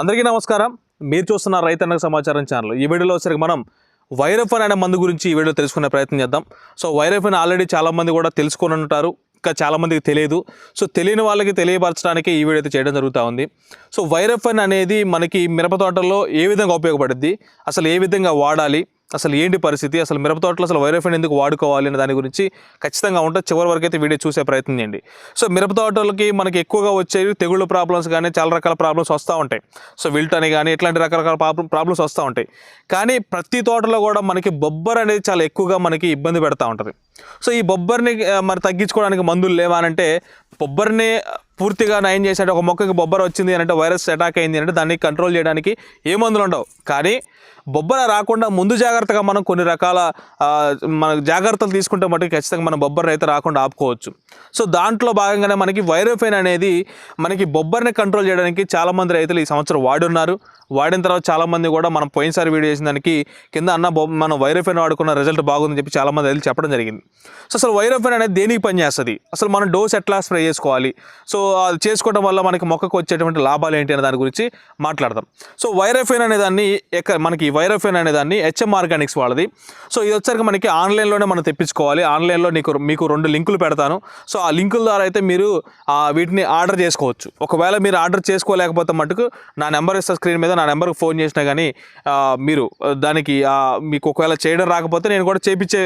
అందరికీ నమస్కారం. మీరు చూస్తున్న రైతన్నకు సమాచారం ఛానల్. ఈ వీడియోలో వచ్చరికి మనం వైరఫన్ అనే మందు గురించి ఈ వీడియో తెలుసుకునే ప్రయత్నం చేద్దాం. సో వైరఫన్ ఆల్రెడీ చాలామంది కూడా తెలుసుకొని ఉంటారు. ఇంకా చాలామందికి తెలియదు. సో తెలియని వాళ్ళకి తెలియపరచడానికి ఈ వీడియో అయితే చేయడం జరుగుతూ ఉంది. సో వైరఫన్ అనేది మనకి మిరప తోటల్లో ఏ విధంగా ఉపయోగపడుద్ది? అసలు ఏ విధంగా వాడాలి? అసలు ఏంటి పరిస్థితి? అసలు మిరప తోటలో అసలు వైరఫైన్ ఎందుకు వాడుకోవాలి అనే దాని గురించి ఖచ్చితంగా ఉంటుంది చివరి వరకు అయితే వీడియో చూసే ప్రయత్నం చేయండి. సో మిరప తోటలకి మనకి ఎక్కువగా వచ్చేవి తెగుళ్ళ ప్రాబ్లమ్స్ కానీ చాలా రకాల ప్రాబ్లమ్స్ వస్తూ ఉంటాయి. సో విల్ట్ అని కానీ ఇట్లాంటి రకరకాల ప్రాబ్లమ్స్ వస్తూ ఉంటాయి. కానీ ప్రతి తోటలో కూడా మనకి బొబ్బర్ అనేది చాలా ఎక్కువగా మనకి ఇబ్బంది పెడతా ఉంటుంది. సో ఈ బొబ్బర్ని మరి తగ్గించుకోవడానికి మందులు లేవా అంటే బొబ్బర్ని పూర్తిగా నయం చేసేట ఒక మొక్కకి బొబ్బర వచ్చింది అని అంటే వైరస్ అటాక్ అయింది అంటే దాన్ని కంట్రోల్ చేయడానికి ఏ మందులు ఉండవు. కానీ బొబ్బర రాకుండా ముందు జాగ్రత్తగా మనం కొన్ని రకాల మన జాగ్రత్తలు తీసుకుంటే మటుకు ఖచ్చితంగా మనం బొబ్బర అయితే రాకుండా ఆపుకోవచ్చు. సో దాంట్లో భాగంగానే మనకి వైరోఫైన్ అనేది మనకి బొబ్బర్ని కంట్రోల్ చేయడానికి చాలామంది రైతులు ఈ సంవత్సరం వాడున్నారు. వాడిన తర్వాత చాలామంది కూడా మనం పోయినసారి వీడియో చేసిన దానికి కింద అన్న బొ మనం వైరోఫైన్ వాడుకున్న రిజల్ట్ బాగుందని చెప్పి చాలామంది రైతులు చెప్పడం జరిగింది. సో అసలు వైరఫెన్ అనేది దేనికి పనిచేస్తుంది? అసలు మనం డోస్ ఎట్లా స్ప్రే చేసుకోవాలి? సో అది చేసుకోవడం వల్ల మనకి మొక్కకు వచ్చేటువంటి లాభాలు ఏంటి అనే దాని గురించి మాట్లాడదాం. సో వైరఫెన్ అనే దాన్ని ఎక్కడ మనకి వైరఫెన్ అనే దాన్ని హెచ్ఎం ఆర్గానిక్స్ వాళ్ళది. సో ఇది వచ్చరికి మనకి ఆన్లైన్లోనే మనం తెప్పించుకోవాలి. ఆన్లైన్లో నీకు మీకు రెండు లింకులు పెడతాను. సో ఆ లింకుల ద్వారా అయితే మీరు వీటిని ఆర్డర్ చేసుకోవచ్చు. ఒకవేళ మీరు ఆర్డర్ చేసుకోలేకపోతే మటుకు నా నెంబర్ ఇస్తా స్క్రీన్ మీద నా నెంబర్కి ఫోన్ చేసినా కానీ మీరు దానికి మీకు ఒకవేళ చేయడం రాకపోతే నేను కూడా చేపించే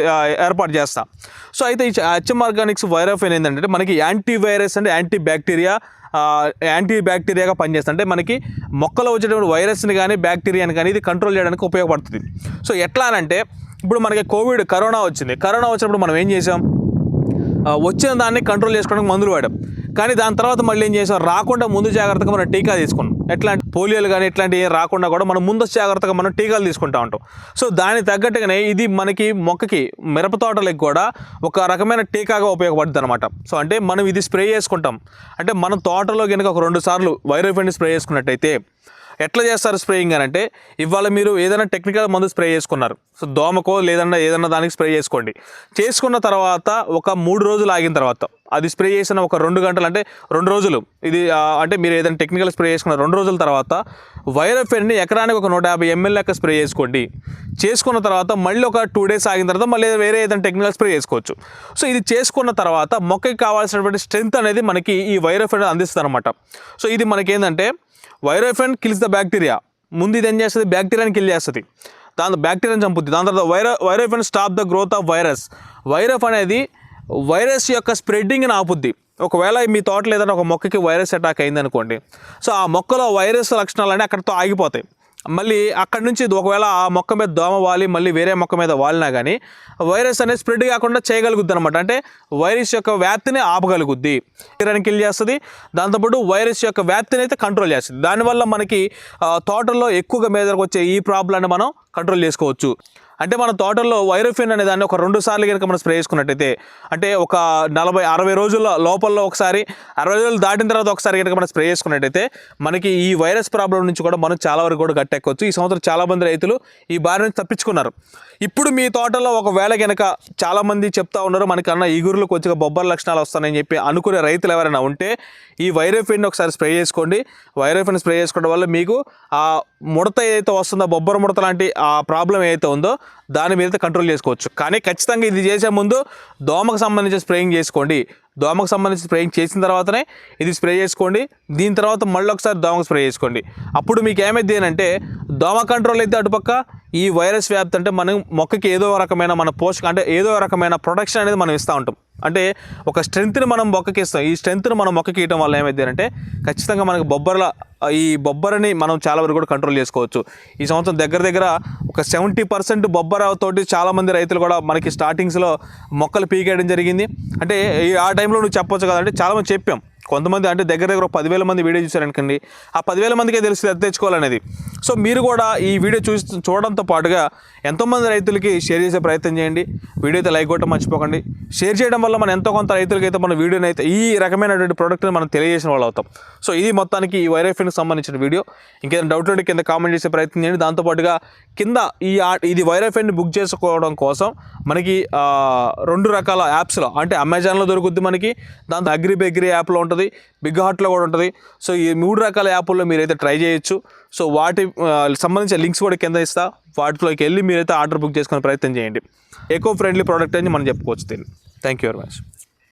ఏర్పాటు చేస్తాను సో అయితే ఈ హెచ్ఎం ఆర్గానిక్స్ వైరోఫైన్ ఏంటంటే మనకి యాంటీ వైరస్ అంటే యాంటీ బ్యాక్టీరియా యాంటీ బ్యాక్టీరియాగా పనిచేస్తుంది. అంటే మనకి మొక్కలో వచ్చేటువంటి వైరస్ని కానీ బ్యాక్టీరియాని కానీ ఇది కంట్రోల్ చేయడానికి ఉపయోగపడుతుంది. సో ఎట్లా అనంటే ఇప్పుడు మనకి కోవిడ్ కరోనా వచ్చింది. కరోనా వచ్చినప్పుడు మనం ఏం చేసాం? వచ్చిన దాన్ని కంట్రోల్ చేసుకోవడానికి మందులు వాడాం. కానీ దాని తర్వాత మళ్ళీ ఏం చేసాం? రాకుండా ముందు జాగ్రత్తగా మనం టీకా తీసుకున్నాం. ఎట్లాంటి పోలియోలు కానీ ఇట్లాంటివి ఏం రాకుండా కూడా మనం ముందు జాగ్రత్తగా మనం టీకాలు తీసుకుంటా ఉంటాం. సో దానికి తగ్గట్టుగానే ఇది మనకి మొక్కకి మిరప తోటలకు కూడా ఒక రకమైన టీకాగా ఉపయోగపడుతుంది అనమాట సో అంటే మనం ఇది స్ప్రే చేసుకుంటాం. అంటే మన తోటలో కనుక ఒక రెండు సార్లు వైరోఫెండ్ స్ప్రే చేసుకున్నట్టయితే ఎట్లా చేస్తారు స్ప్రేయింగ్ అని అంటే ఇవాళ మీరు ఏదైనా టెక్నికల్ మందు స్ప్రే చేసుకున్నారు. సో దోమకో లేదన్నా ఏదన్నా దానికి స్ప్రే చేసుకోండి. చేసుకున్న తర్వాత ఒక మూడు రోజులు ఆగిన తర్వాత అది స్ప్రే చేసిన ఒక రెండు గంటలు అంటే రెండు రోజులు. ఇది అంటే మీరు ఏదైనా టెక్నికల్ స్ప్రే చేసుకున్న రెండు రోజుల తర్వాత వైరఫెన్ని ఎకరానికి ఒక నూట యాభై ఎంఎల్ లెక్క స్ప్రే చేసుకోండి. చేసుకున్న తర్వాత మళ్ళీ ఒక టూ డేస్ ఆగిన తర్వాత మళ్ళీ వేరే ఏదైనా టెక్నికల్ స్ప్రే చేసుకోవచ్చు. సో ఇది చేసుకున్న తర్వాత మొక్కకి కావాల్సినటువంటి స్ట్రెంత్ అనేది మనకి ఈ వైరఫెన్ అందిస్తుంది అనమాట సో ఇది మనకి ఏంటంటే వైరోఫెన్ కిల్స్ ద బ్యాక్టీరియా ముందు ఇది ఏం చేస్తుంది? బ్యాక్టీరియాని కిల్ చేస్తుంది. దాని బ్యాక్టీరియాని చంపుద్ది. దాని తర్వాత వైరో వైరోఫెన్ stop the growth of virus వైరఫ్ అనేది వైరస్ యొక్క స్ప్రెడ్డింగ్ని ఆపుద్ది. ఒకవేళ మీ తోటలో ఏదైనా ఒక మొక్కకి వైరస్ అటాక్ అయిందనుకోండి. సో ఆ మొక్కలో వైరస్ లక్షణాలు అన్నీ అక్కడితో ఆగిపోతాయి. మళ్ళీ అక్కడి నుంచి ఒకవేళ ఆ మొక్క మీద దోమ వాలి మళ్ళీ వేరే మొక్క మీద వాలినా కానీ వైరస్ అనేది స్ప్రెడ్ కాకుండా చేయగలుగుద్ది అనమాట అంటే వైరస్ యొక్క వ్యాప్తిని ఆపగలుగుద్ది. తీరాన్ని కిల్ చేస్తుంది. దాంతోపాటు వైరస్ యొక్క వ్యాప్తిని అయితే కంట్రోల్ చేస్తుంది. దానివల్ల మనకి తోటల్లో ఎక్కువగా మీదకి వచ్చే ఈ ప్రాబ్లమ్ని మనం కంట్రోల్ చేసుకోవచ్చు. అంటే మన తోటల్లో వైరోఫిన్ అనే దాన్ని ఒక రెండు సార్లు కనుక మనం స్ప్రే చేసుకున్నట్టయితే అంటే ఒక నలభై అరవై రోజుల లోపల్లో ఒకసారి అరవై రోజులు దాటిన తర్వాత ఒకసారి కనుక మనం స్ప్రే చేసుకున్నట్టయితే మనకి ఈ వైరస్ ప్రాబ్లం నుంచి కూడా మనం చాలా వరకు కూడా గట్టెక్కొచ్చు. ఈ సంవత్సరం చాలామంది రైతులు ఈ బారి నుంచి తప్పించుకున్నారు. ఇప్పుడు మీ తోటలో ఒకవేళ కనుక చాలామంది చెప్తా ఉన్నారు మనకన్నా ఈగురులు కొద్దిగా బొబ్బర లక్షణాలు వస్తాయని చెప్పి అనుకునే రైతులు ఎవరైనా ఉంటే ఈ వైరోఫిన్ ఒకసారి స్ప్రే చేసుకోండి. వైరోఫిన్ స్ప్రే చేసుకోవడం వల్ల మీకు ఆ ముడత ఏదైతే వస్తుందో బొబ్బర ముడత లాంటి ఆ ప్రాబ్లం ఏదైతే ఉందో దాని మీద కంట్రోల్ చేసుకోవచ్చు. కానీ ఖచ్చితంగా ఇది చేసే ముందు దోమకు సంబంధించి స్ప్రేయింగ్ చేసుకోండి. దోమకు సంబంధించి స్ప్రేయింగ్ చేసిన తర్వాతనే ఇది స్ప్రే చేసుకోండి. దీని తర్వాత మళ్ళీ ఒకసారి దోమకు స్ప్రే చేసుకోండి. అప్పుడు మీకు ఏమైంది అంటే దోమ కంట్రోల్ అయితే అటుపక్క ఈ వైరస్ వ్యాప్తి అంటే మనం మొక్కకి ఏదో రకమైన మన పోషక అంటే ఏదో రకమైన ప్రొటెక్షన్ అనేది మనం ఇస్తూ ఉంటాం. అంటే ఒక స్ట్రెంత్ని మనం మొక్కకి ఇస్తాం. ఈ స్ట్రెంత్ని మనం మొక్కకి ఇవ్వడం వల్ల ఏమైంది అంటే ఖచ్చితంగా మనకు బొబ్బర్ల ఈ బొబ్బరని మనం చాలా వరకు కూడా కంట్రోల్ చేసుకోవచ్చు. ఈ సంవత్సరం దగ్గర దగ్గర ఒక సెవెంటీ పర్సెంట్ బొబ్బర తోటి చాలామంది రైతులు కూడా మనకి స్టార్టింగ్స్లో మొక్కలు పీకేయడం జరిగింది. అంటే ఆ టైంలో నువ్వు చెప్పొచ్చు కదంటే చాలామంది చెప్పాం. కొంతమంది అంటే దగ్గర దగ్గర ఒక పదివేల మంది వీడియో చూశారనుకోండి. ఆ పదివేల మందికే తెలుస్తుంది అది తెచ్చుకోవాలనేది. సో మీరు కూడా ఈ వీడియో చూసి చూడడంతో పాటుగా ఎంతోమంది రైతులకి షేర్ చేసే ప్రయత్నం చేయండి. వీడియో అయితే లైక్ కొట్టడం మర్చిపోకండి. షేర్ చేయడం వల్ల మనం ఎంతో కొంత రైతులకి అయితే మన వీడియోని అయితే ఈ రకమైనటువంటి ప్రోడక్ట్ని మనం తెలియజేసిన వాళ్ళు అవుతాం. సో ఇది మొత్తానికి ఈ వైరఫ్కి సంబంధించిన వీడియో. ఇంకేదైనా డౌట్ ఉంటే కింద కామెంట్ చేసే ప్రయత్నం చేయండి. దాంతోపాటుగా కింద ఈ ఇది వైరఫ్ని బుక్ చేసుకోవడం కోసం మనకి రెండు రకాల యాప్స్లో అంటే అమెజాన్లో దొరుకుద్ది మనకి దాంతో అగ్రి బెగ్రీ యాప్లో ఉంటుంది బిగ్ హార్ట్లో కూడా ఉంటుంది. సో ఈ మూడు రకాల యాప్ల్లో మీరైతే ట్రై చేయొచ్చు. సో వాటి సంబంధించిన లింక్స్ కూడా కింద ఇస్తా. వాటిలోకి వెళ్ళి మీరైతే ఆర్డర్ బుక్ చేసుకునే ప్రయత్నం చేయండి. ఎకో ఫ్రెండ్లీ ప్రోడక్ట్ అని మనం చెప్పుకోవచ్చు దీన్ని. Thank you very much